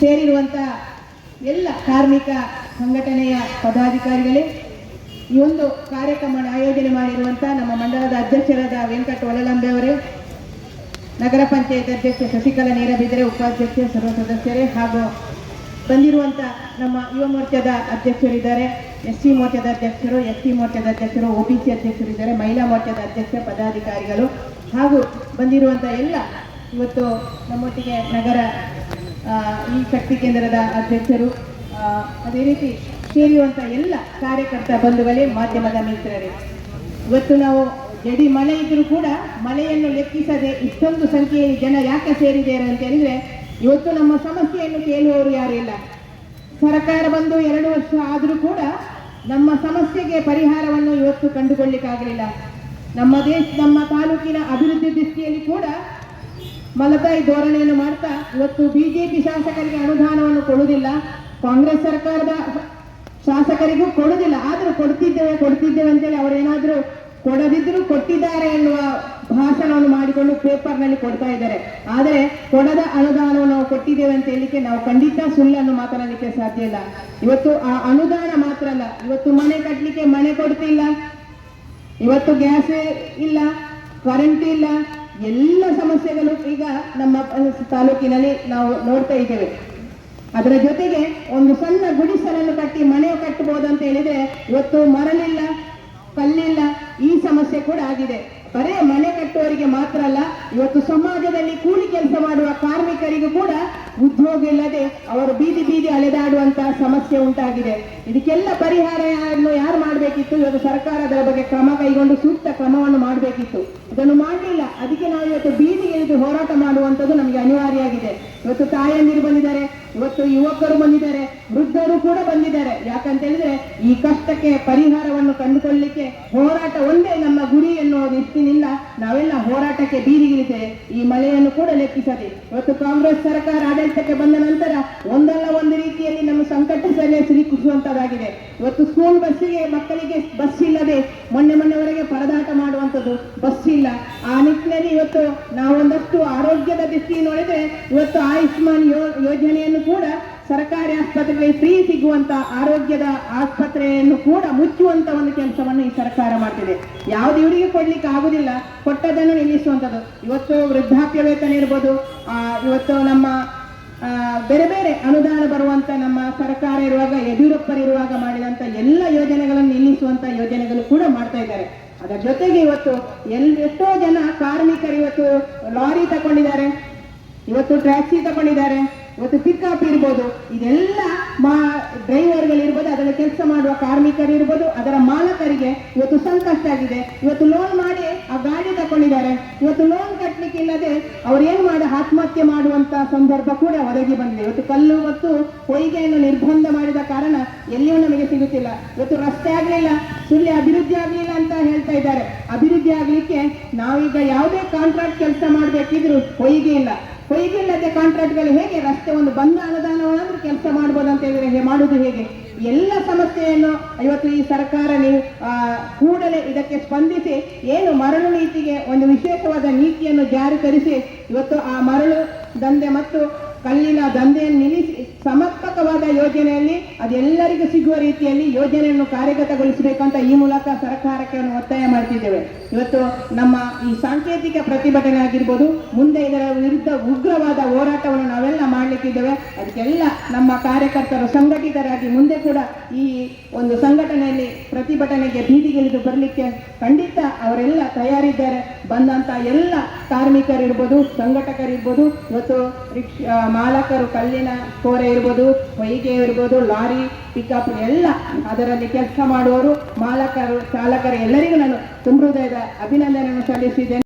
ಸೇರಿರುವಂಥ ಎಲ್ಲ ಕಾರ್ಮಿಕ ಸಂಘಟನೆಯ ಪದಾಧಿಕಾರಿಗಳೇ, ಈ ಒಂದು ಕಾರ್ಯಕ್ರಮವನ್ನು ಆಯೋಜನೆ ಮಾಡಿರುವಂಥ ನಮ್ಮ ಮಂಡಲದ ಅಧ್ಯಕ್ಷರಾದ ವೆಂಕಟ ಒಳಲಂಬೆ ಅವರೇ, ನಗರ ಪಂಚಾಯತ್ ಅಧ್ಯಕ್ಷೆ ಶಶಿಕಲಾ ನೀರಬಿದರೆ ಉಪಾಧ್ಯಕ್ಷೆ, ಸರ್ವ ಸದಸ್ಯರೇ ಹಾಗೂ ಬಂದಿರುವಂಥ ನಮ್ಮ ಯುವ ಮೋರ್ಚಾದ ಅಧ್ಯಕ್ಷರಿದ್ದಾರೆ. ಎಸ್ ಸಿ ಮೋರ್ಚಾದ ಅಧ್ಯಕ್ಷರು, ಎಸ್ ಟಿ ಮೋರ್ಚಾದ ಅಧ್ಯಕ್ಷರು, ಒ ಬಿ ಸಿ ಅಧ್ಯಕ್ಷರಿದ್ದಾರೆ ಮಹಿಳಾ ಮೋರ್ಚಾದ ಅಧ್ಯಕ್ಷ, ಪದಾಧಿಕಾರಿಗಳು ಹಾಗೂ ಬಂದಿರುವಂಥ ಎಲ್ಲ ಇವತ್ತು ನಮ್ಮೊಟ್ಟಿಗೆ ನಗರ ಈ ಶಕ್ತಿ ಕೇಂದ್ರದ ಅಧ್ಯಕ್ಷರು ಅದೇ ರೀತಿ ಸೇರಿರುವಂಥ ಎಲ್ಲ ಕಾರ್ಯಕರ್ತ ಬಂಧುಗಳೇ ಮಾಧ್ಯಮದ ಮಿತ್ರರೇ. ಇವತ್ತು ನಾವು ಜಡಿ ಮಳೆ ಇದ್ರೂ ಕೂಡ ಮಳೆಯನ್ನು ಲೆಕ್ಕಿಸದೆ ಇಷ್ಟೊಂದು ಸಂಖ್ಯೆಯಲ್ಲಿ ಜನ ಯಾಕೆ ಸೇರಿದ್ದಾರೆ ಅಂತ ಹೇಳಿದ್ರೆ, ಇವತ್ತು ನಮ್ಮ ಸಮಸ್ಯೆಯನ್ನು ಕೇಳುವವರು ಯಾರು ಇಲ್ಲ. ಸರ್ಕಾರ ಬಂದು ಎರಡು ವರ್ಷ ಆದರೂ ಕೂಡ ನಮ್ಮ ಸಮಸ್ಯೆಗೆ ಪರಿಹಾರವನ್ನು ಇವತ್ತು ಕಂಡುಕೊಳ್ಳಿಕ್ಕಾಗಲಿಲ್ಲ. ನಮ್ಮ ದೇಶ, ನಮ್ಮ ತಾಲೂಕಿನ ಅಭಿವೃದ್ಧಿ ದೃಷ್ಟಿಯಲ್ಲಿ ಕೂಡ ಮಲತಾಯಿ ಧೋರಣೆಯನ್ನು ಮಾಡ್ತಾ ಇವತ್ತು ಬಿಜೆಪಿ ಶಾಸಕರಿಗೆ ಅನುದಾನವನ್ನು ಕೊಡುವುದಿಲ್ಲ. ಕಾಂಗ್ರೆಸ್ ಸರ್ಕಾರದ ಶಾಸಕರಿಗೂ ಕೊಡುವುದಿಲ್ಲ. ಆದರೂ ಕೊಡ್ತಿದ್ದೇವೆ ಕೊಡ್ತಿದ್ದೇವೆ ಅಂತೇಳಿ ಅವರೇನಾದರೂ ಕೊಡದಿದ್ರು ಕೊಟ್ಟಿದ್ದಾರೆ ಎನ್ನುವ ಭಾಷಣವನ್ನು ಮಾಡಿಕೊಂಡು ಪೇಪರ್ನಲ್ಲಿ ಕೊಡ್ತಾ ಇದ್ದಾರೆ. ಆದರೆ ಕೊಡದ ಅನುದಾನವನ್ನು ನಾವು ಕೊಟ್ಟಿದ್ದೇವೆ ಅಂತ ಹೇಳಿಕೆ ನಾವು ಖಂಡಿತ ಸುಳ್ಳನ್ನು ಮಾತನಾಡಲಿಕ್ಕೆ ಸಾಧ್ಯ ಇಲ್ಲ. ಇವತ್ತು ಆ ಅನುದಾನ ಮಾತ್ರ ಅಲ್ಲ, ಇವತ್ತು ಮನೆ ಕಟ್ಟಲಿಕ್ಕೆ ಮನೆ ಕೊಡ್ತಿಲ್ಲ, ಇವತ್ತು ಗ್ಯಾಸ್ ಇಲ್ಲ ಕರೆಂಟ್ ಇಲ್ಲ ಎಲ್ಲ ಸಮಸ್ಯೆಗಳು ಈಗ ನಮ್ಮ ತಾಲೂಕಿನಲ್ಲಿ ನಾವು ನೋಡ್ತಾ ಇದ್ದೇವೆ. ಅದರ ಜೊತೆಗೆ ಒಂದು ಸಣ್ಣ ಗುಡಿಸಲನ್ನು ಕಟ್ಟಿ ಮನೆ ಕಟ್ಟಬಹುದು ಅಂತ ಹೇಳಿದ್ರೆ, ಇವತ್ತು ಮರಲಿಲ್ಲ ಕಲ್ಲಿಲ್ಲ, ಈ ಸಮಸ್ಯೆ ಕೂಡ ಆಗಿದೆ. ಬರೇ ಮನೆ ಕಟ್ಟುವವರಿಗೆ ಮಾತ್ರ ಅಲ್ಲ, ಇವತ್ತು ಸಮಾಜದಲ್ಲಿ ಕೂಲಿ ಕೆಲಸ ಮಾಡುವ ಕಾರ್ಮಿಕರಿಗೂ ಕೂಡ ಉದ್ಯೋಗ ಇಲ್ಲದೆ ಅವರು ಬೀದಿ ಬೀದಿ ಅಲೆದಾಡುವಂತಹ ಸಮಸ್ಯೆ ಉಂಟಾಗಿದೆ. ಇದಕ್ಕೆಲ್ಲ ಪರಿಹಾರ ಯಾರು ಮಾಡಬೇಕಿತ್ತು? ಇವತ್ತು ಸರ್ಕಾರ ಅದರ ಬಗ್ಗೆ ಕ್ರಮ ಕೈಗೊಂಡು ಸೂಕ್ತ ಕ್ರಮವನ್ನು ಮಾಡಬೇಕಿತ್ತು. ಇದನ್ನು ಮಾಡಲಿಲ್ಲ. ಅದಕ್ಕೆ ನಾವು ಇವತ್ತು ಬೀದಿಗೆ ಹೋರಾಟ ಮಾಡುವಂಥದ್ದು ನಮಗೆ ಅನಿವಾರ್ಯ ಆಗಿದೆ. ಇವತ್ತು ತಾಯಂದಿರು ಬಂದಿದ್ದಾರೆ. ಇವತ್ತು ಯುವಕರು ಬಂದಿದ್ದಾರೆ, ವೃದ್ಧರು ಕೂಡ ಬಂದಿದ್ದಾರೆ. ಯಾಕಂತ ಹೇಳಿದ್ರೆ ಈ ಕಷ್ಟಕ್ಕೆ ಪರಿಹಾರವನ್ನು ಕಂಡುಕೊಳ್ಳಲಿಕ್ಕೆ ಹೋರಾಟ ಒಂದೇ ನಮ್ಮ ಗುರಿ ಎನ್ನುವ ನಿಟ್ಟಿನಿಂದ ನಾವೆಲ್ಲ ಹೋರಾಟಕ್ಕೆ ಬೀದಿಗಿಳಿತೇವೆ. ಈ ಮಳೆಯನ್ನು ಕೂಡ ಲೆಕ್ಕಿಸದೆ. ಇವತ್ತು ಕಾಂಗ್ರೆಸ್ ಸರ್ಕಾರ ಆಡಳಿತಕ್ಕೆ ಬಂದ ನಂತರ ಒಂದಲ್ಲ ಒಂದು ರೀತಿಯಲ್ಲಿ ನಮ್ಮ ಸಂಕಟ ಸಲಹೆ ಸಿಲುಕಿಸುವಂತದ್ದಾಗಿದೆ. ಇವತ್ತು ಸ್ಕೂಲ್ ಬಸ್ಸಿಗೆ ಮಕ್ಕಳಿಗೆ ಬಸ್ ಇಲ್ಲದೆ ಮೊನ್ನೆ ಮೊನ್ನೆವರೆಗೆ ಪರದಾಟ ಮಾಡುವಂಥದ್ದು ಬಸ್ ಇಲ್ಲ. ಆ ನಿಟ್ಟಿನಲ್ಲಿ ಇವತ್ತು ದೃಷ್ಟಿ ನೋಡಿದ್ರೆ ಇವತ್ತು ಆಯುಷ್ಮಾನ್ ಯೋಜನೆಯನ್ನು ಕೂಡ ಸರ್ಕಾರಿ ಆಸ್ಪತ್ರೆಗಳಿಗೆ ಫ್ರೀ ಸಿಗುವಂತ ಆರೋಗ್ಯದ ಆಸ್ಪತ್ರೆಯನ್ನು ಕೂಡ ಮುಚ್ಚುವಂತ ಒಂದು ಕೆಲಸವನ್ನು ಈ ಸರ್ಕಾರ ಮಾಡ್ತಿದೆ. ಯಾವ್ದು ಇವರಿಗೆ ಕೊಡ್ಲಿಕ್ಕೆ ಆಗುದಿಲ್ಲ ಕೊಟ್ಟದನ್ನು ನಿಲ್ಲಿಸುವಂಥದ್ದು. ಇವತ್ತು ವೃದ್ಧಾಪ್ಯ ವೇತನ ಇರ್ಬೋದು ಇವತ್ತು ನಮ್ಮ ಬೇರೆ ಬೇರೆ ಅನುದಾನ ಬರುವಂತ ನಮ್ಮ ಸರ್ಕಾರ ಇರುವಾಗ ಯಡಿಯೂರಪ್ಪರಿರುವಾಗ ಮಾಡಿದಂತ ಎಲ್ಲ ಯೋಜನೆಗಳನ್ನು ನಿಲ್ಲಿಸುವಂತ ಯೋಜನೆಗಳು ಕೂಡ ಮಾಡ್ತಾ ಇದ್ದಾರೆ. ಅದರ ಜೊತೆಗೆ ಇವತ್ತು ಎಲ್ ಎಷ್ಟೋ ಜನ ಕಾರ್ಮಿಕರು ಇವತ್ತು ಲಾರಿ ತಗೊಂಡಿದ್ದಾರೆ. ಇವತ್ತು ಟ್ಯಾಕ್ಸಿ ತಗೊಂಡಿದ್ದಾರೆ. ಇವತ್ತು ಪಿಕಪ್ ಇರ್ಬೋದು ಇದೆಲ್ಲ ಮಾ ಡ್ರೈವರ್ಗಳಿರ್ಬೋದು, ಅದರ ಕೆಲಸ ಮಾಡುವ ಕಾರ್ಮಿಕರು ಇರ್ಬೋದು ಅದರ ಮಾಲಕರಿಗೆ ಇವತ್ತು ಸಂಕಷ್ಟ ಆಗಿದೆ. ಇವತ್ತು ಲೋನ್ ಮಾಡಿ ಆ ಗಾಡಿ ತಗೊಂಡಿದ್ದಾರೆ ಇವತ್ತು ಲೋನ್ ಕಟ್ಟಲಿಕ್ಕೆ ಇಲ್ಲದೆ ಏನು ಮಾಡಿ, ಆತ್ಮಹತ್ಯೆ ಮಾಡುವಂತ ಸಂದರ್ಭ ಕೂಡ ಒದಗಿ ಬಂದಿದೆ. ಇವತ್ತು ಕಲ್ಲು ಮತ್ತು ಹೊಯ್ಗೆಯನ್ನು ನಿರ್ಬಂಧ ಮಾಡಿದ ಕಾರಣ ಎಲ್ಲಿಯೂ ನಮಗೆ ಸಿಗುತ್ತಿಲ್ಲ. ಇವತ್ತು ರಸ್ತೆ ಆಗ್ಲಿಲ್ಲ, ಸುಳ್ಳಿ ಅಭಿವೃದ್ಧಿ ಆಗ್ಲಿಲ್ಲ ಅಂತ ಹೇಳ್ತಾ ಇದ್ದಾರೆ. ಅಭಿವೃದ್ಧಿ ಆಗ್ಲಿಕ್ಕೆ ನಾವೀಗ ಯಾವುದೇ ಕಾಂಟ್ರಾಕ್ಟ್ ಕೆಲಸ ಮಾಡಬೇಕಿದ್ರು ಹೊಯ್ಗೆ ಇಲ್ಲ. ಹೊಯ್ಗೆ ಇಲ್ಲದೆ ಕಾಂಟ್ರಾಕ್ಟ್ಗಳು ಹೇಗೆ ರಸ್ತೆ ಒಂದು ಬಂದ ಅನುದಾನವಾದರೂ ಕೆಲಸ ಮಾಡ್ಬೋದು ಅಂತ ಹೇಳಿದ್ರೆ ಮಾಡುವುದು ಹೇಗೆ? ಎಲ್ಲ ಸಮಸ್ಯೆಯನ್ನು ಇವತ್ತು ಈ ಸರ್ಕಾರ ಕೂಡಲೇ ಇದಕ್ಕೆ ಸ್ಪಂದಿಸಿ ಏನು ಮರಳು ನೀತಿಗೆ ಒಂದು ವಿಶೇಷವಾದ ನೀತಿಯನ್ನು ಜಾರಿ ಇವತ್ತು ಆ ಮರಳು ದಂಧೆ ಮತ್ತು ಕಲ್ಲಿನ ದಂಧೆಯನ್ನು ನಿಲ್ಲಿಸಿ, ಸಮರ್ಪಕವಾದ ಯೋಜನೆಯಲ್ಲಿ, ಅದೆಲ್ಲರಿಗೂ ಸಿಗುವ ರೀತಿಯಲ್ಲಿ ಯೋಜನೆಯನ್ನು ಕಾರ್ಯಗತಗೊಳಿಸಬೇಕಂತ ಈ ಮೂಲಕ ಸರ್ಕಾರಕ್ಕೆ ಒತ್ತಾಯ ಮಾಡ್ತಿದ್ದೇವೆ. ಇವತ್ತು ನಮ್ಮ ಈ ಸಾಂಕೇತಿಕ ಪ್ರತಿಭಟನೆ ಆಗಿರ್ಬೋದು, ಮುಂದೆ ಇದರ ವಿರುದ್ಧ ಉಗ್ರವಾದ ಹೋರಾಟವನ್ನು ನಾವೆಲ್ಲ ಮಾಡಲಿಕ್ಕಿದ್ದೇವೆ. ಅದಕ್ಕೆಲ್ಲ ನಮ್ಮ ಕಾರ್ಯಕರ್ತರು ಸಂಘಟಿತರಾಗಿ ಮುಂದೆ ಕೂಡ ಈ ಒಂದು ಸಂಘಟನೆಯಲ್ಲಿ ಪ್ರತಿಭಟನೆಗೆ ಬೀದಿಗಿಳಿದು ಬರಲಿಕ್ಕೆ ಖಂಡಿತ ಅವರೆಲ್ಲ ತಯಾರಿದ್ದಾರೆ. ಬಂದಂತ ಎಲ್ಲ ಕಾರ್ಮಿಕರಿರ್ಬೋದು, ಸಂಘಟಕರಿರ್ಬೋದು, ಇವತ್ತು ರಿಕ್ಷಾ ಮಾಲಕರು ಕಲ್ಲಿನ ಕೋರೆ ಇರ್ಬೋದು, ಹೊಯ್ಗೆ ಇರ್ಬೋದು, ಲಾರಿ ಪಿಕಪ್ ಎಲ್ಲ ಅದರಲ್ಲಿ ಕೆಲಸ ಮಾಡುವವರು ಮಾಲಕರು, ಚಾಲಕರು ಎಲ್ಲರಿಗೂ ನಾನು ತುಂಬ ಹೃದಯದ ಅಭಿನಂದನೆಯನ್ನು ಸಲ್ಲಿಸಿದ್ದೇನೆ.